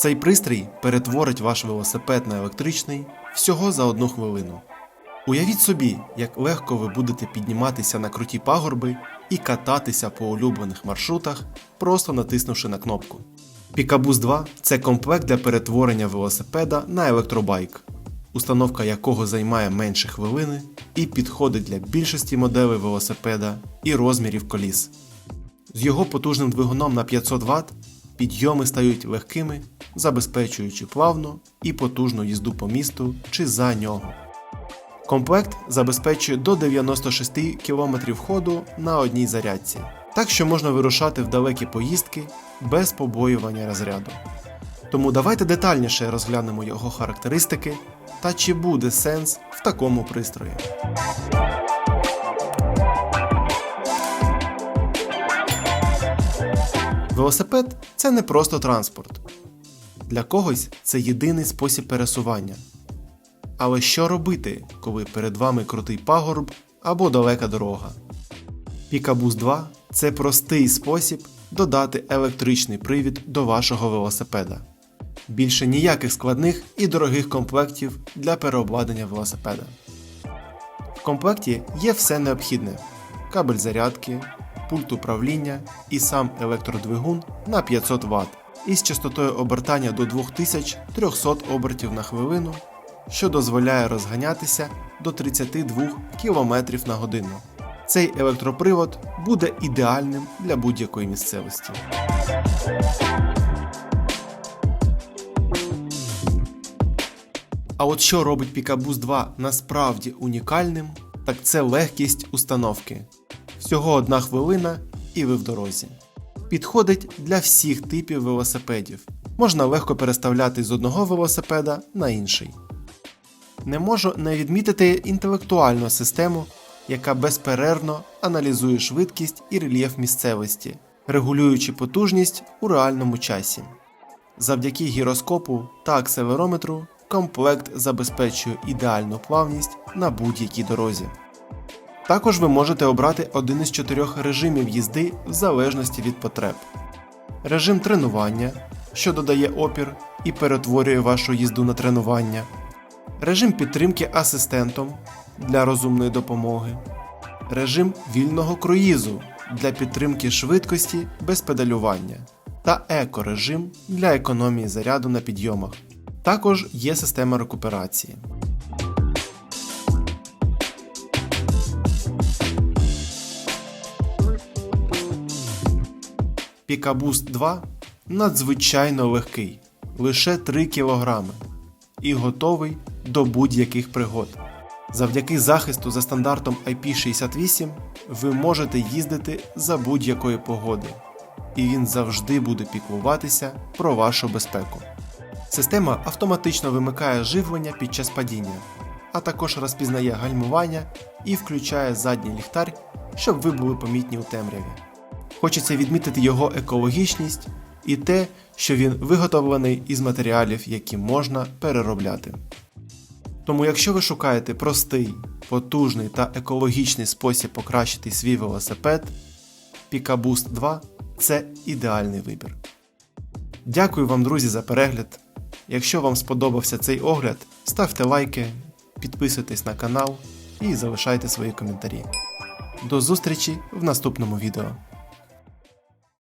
Цей пристрій перетворить ваш велосипед на електричний всього за одну хвилину. Уявіть собі, як легко ви будете підніматися на круті пагорби і кататися по улюблених маршрутах, просто натиснувши на кнопку. Picaboost 2 це комплект для перетворення велосипеда на електробайк, установка якого займає менше хвилини і підходить для більшості моделей велосипеда і розмірів коліс. З його потужним двигуном на 500 Вт підйоми стають легкими, забезпечуючи плавну і потужну їзду по місту чи за нього. Комплект забезпечує до 96 км ходу на одній зарядці, так що можна вирушати в далекі поїздки без побоювання розряду. Тому давайте детальніше розглянемо його характеристики та чи буде сенс в такому пристрої. Велосипед це не просто транспорт. Для когось це єдиний спосіб пересування. Але що робити, коли перед вами крутий пагорб або далека дорога? Picaboost 2 це простий спосіб додати електричний привід до вашого велосипеда. Більше ніяких складних і дорогих комплектів для переобладнання велосипеда. В комплекті є все необхідне: кабель зарядки, пульт управління і сам електродвигун на 500 Вт із частотою обертання до 2300 обертів на хвилину, що дозволяє розганятися до 32 км на годину. Цей електропривод буде ідеальним для будь-якої місцевості. А от що робить Picaboost 2 насправді унікальним, так це легкість установки. Всього одна хвилина і ви в дорозі. Підходить для всіх типів велосипедів. Можна легко переставляти з одного велосипеда на інший. Не можу не відмітити інтелектуальну систему, яка безперервно аналізує швидкість і рельєф місцевості, регулюючи потужність у реальному часі. Завдяки гіроскопу та акселерометру комплект забезпечує ідеальну плавність на будь-якій дорозі. Також ви можете обрати один із чотирьох режимів їзди в залежності від потреб. Режим тренування, що додає опір і перетворює вашу їзду на тренування. Режим підтримки асистентом для розумної допомоги. Режим вільного круїзу для підтримки швидкості без педалювання. Та екорежим для економії заряду на підйомах. Також є система рекуперації. Picaboost 2 надзвичайно легкий, лише 3 кг, і готовий до будь-яких пригод. Завдяки захисту за стандартом IP68 ви можете їздити за будь-якої погоди, і він завжди буде піклуватися про вашу безпеку. Система автоматично вимикає живлення під час падіння, а також розпізнає гальмування і включає задній ліхтар, щоб ви були помітні у темряві. Хочеться відмітити його екологічність і те, що він виготовлений із матеріалів, які можна переробляти. Тому, якщо ви шукаєте простий, потужний та екологічний спосіб покращити свій велосипед, Picaboost 2 це ідеальний вибір. Дякую вам, друзі, за перегляд. Якщо вам сподобався цей огляд, ставте лайки, підписуйтесь на канал і залишайте свої коментарі. До зустрічі в наступному відео.